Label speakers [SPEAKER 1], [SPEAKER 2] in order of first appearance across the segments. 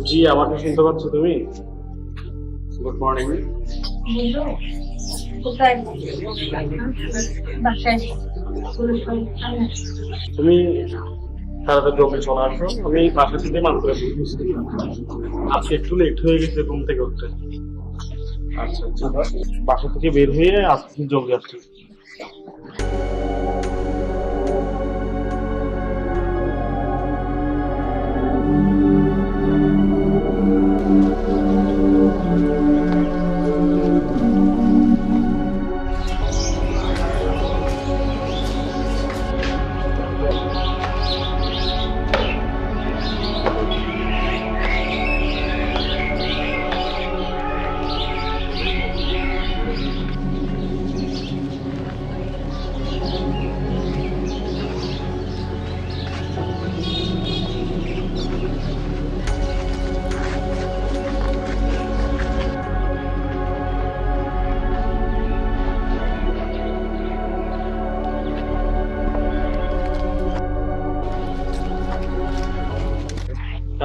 [SPEAKER 1] জি আমাকে শুনতে পাচ্ছ তুমি? গুড মর্নিং তুমি তাড়াতাড়ি জমি চলে আসো আমি বাসা থেকে মাত্র আজকে একটু লেট হয়ে গেছে ঘুম থেকে উঠতে। আচ্ছা আচ্ছা। বাসা থেকে বের হয়ে আজকে জমি আসছি।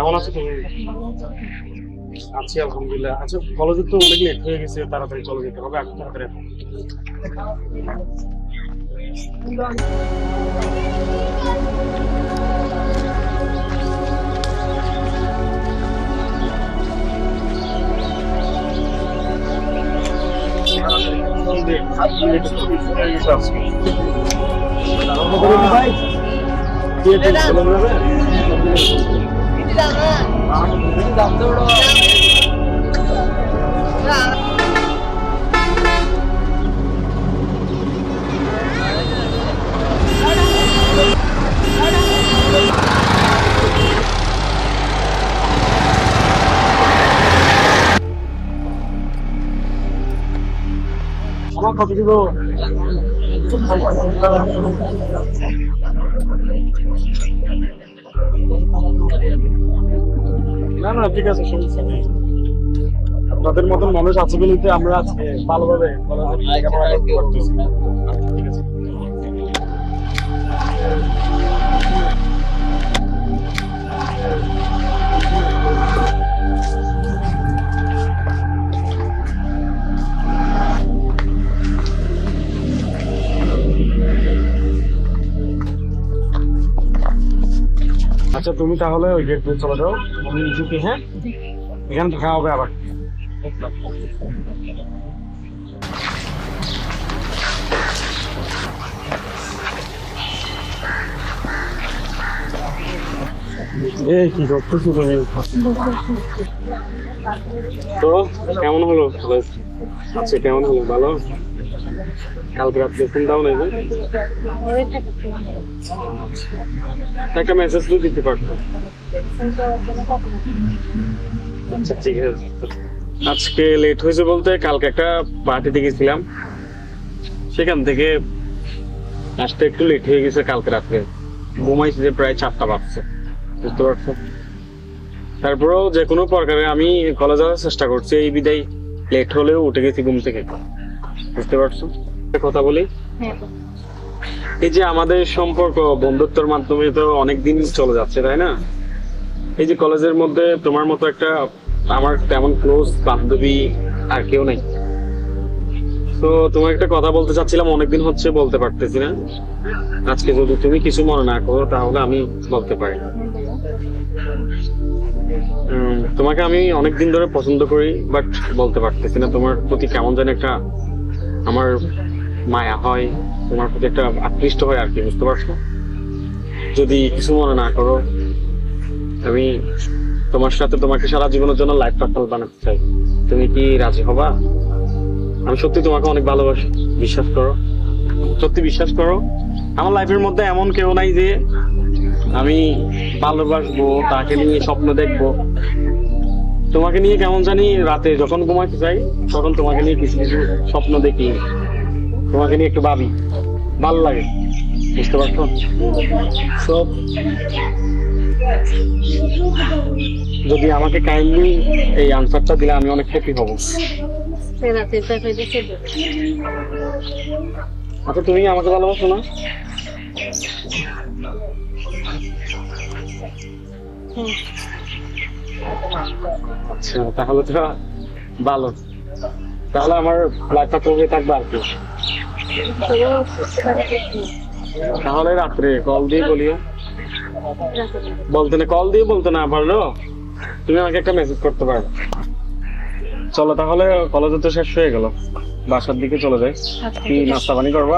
[SPEAKER 1] কেমন আছো তুমি আছি আলহামদুলিল্লাহ আচ্ছা কলেজে তো অনেক লেট হয়ে গেছে তাড়াতাড়ি চলে যেতে হবে এখন তাড়াতাড়ি আসো। আমার কত দিব না না ঠিক আছে সমস্যা নেই আপনাদের মতন মানুষ আছে বলেতে আমরা আজকে ভালোভাবে লেখাপড়া করতে পারতেছি ঠিক আছে। আচ্ছা তুমি তাহলে ওই গেট দিয়ে চলে যাও। ইজুকে হ্যাঁ? এখানে থাকা হবে আবার। কি করতেছো তুমি তো, কেমন হলো? কলেজ আচ্ছা কেমন হলো? ভালো? কালকে রাত্রে ফোন দাও নাই একটা মেসেজ তো দিতে পারতো আচ্ছা ঠিক আছে। আজকে লেট হয়েছে বলতে কালকে একটা পার্টিতে গেছিলাম। সেখান থেকে আসতে একটু লেট হয়ে গেছে কালকে রাত্রে। ঘুমাইছি যে প্রায় চারটা বাজছে। বুঝতে পারছ? তারপরেও যে কোনো প্রকারে আমি কলেজ যাওয়ার চেষ্টা করছি। এই বিদায় লেট হলেও উঠে গেছি ঘুম থেকে। বুঝতে পারছ? কথা বলি?
[SPEAKER 2] হ্যাঁ।
[SPEAKER 1] এই যে আমাদের সম্পর্ক বন্ধুত্বের মাধ্যমে তো অনেক দিন চলে যাচ্ছে তাই না? এই যে কলেজের মধ্যে তোমার মতো একটা আমার তেমন ক্লোজ বান্ধবী আর কেউ নেই। তো তোমার একটা কথা বলতে চাচ্ছিলাম অনেকদিন হচ্ছে বলতে পারতেছি না। আজকে যদি তুমি কিছু মনে না করো তাহলে আমি বলতে পারি। তোমাকে আমি অনেকদিন ধরে পছন্দ করি বাট বলতে পারতেছি না তোমার প্রতি কেমন যেন একটা আমার মায়া হয়, তোমার প্রতি একটা আকৃষ্ট হয় আর কি, বুঝতে পারছ? যদি কিছু মনে না করো, আমি তোমার সাথে তোমাকে সারা জীবনের জন্য লাইফ পার্টনার বানাতে চাই। তুমি কি রাজি হবা? আমি সত্যি তোমাকে অনেক ভালোবাসি, বিশ্বাস করো। সত্যি বিশ্বাস করো, আমার লাইফের মধ্যে এমন কেউ নাই যে আমি ভালোবাসবো, তাকে নিয়ে স্বপ্ন দেখব। তোমাকে নিয়ে কেমন জানি রাতে যখন ঘুমাইতে যাই, তখন তোমাকে নিয়ে কিছু কিছু স্বপ্ন দেখি। তোমাকে নিয়ে একটু ভাবি। ভালো লাগে। বুঝতে পারছ? সব যদি আমাকে কাইন্ডলি এই আনসারটা দিলে আমি অনেক হ্যাপি হব। আচ্ছা তুমি আমাকে ভালোবাসো না?
[SPEAKER 2] হুম।
[SPEAKER 1] আচ্ছা তাহলে তো ভালো। তাহলে আমার লাইফটা কমে থাকবে আর কি। তাহলে রাত্রে কল দিয়ে বলিও। বলতে না কল দিয়ে বলতে না পারল তুমি আমাকে একটা মেসেজ করতে পারো। চলো তাহলে কলেজে তো শেষ হয়ে গেল। বাসার দিকে চলে যাই। কি নাস্তা পানি করবা?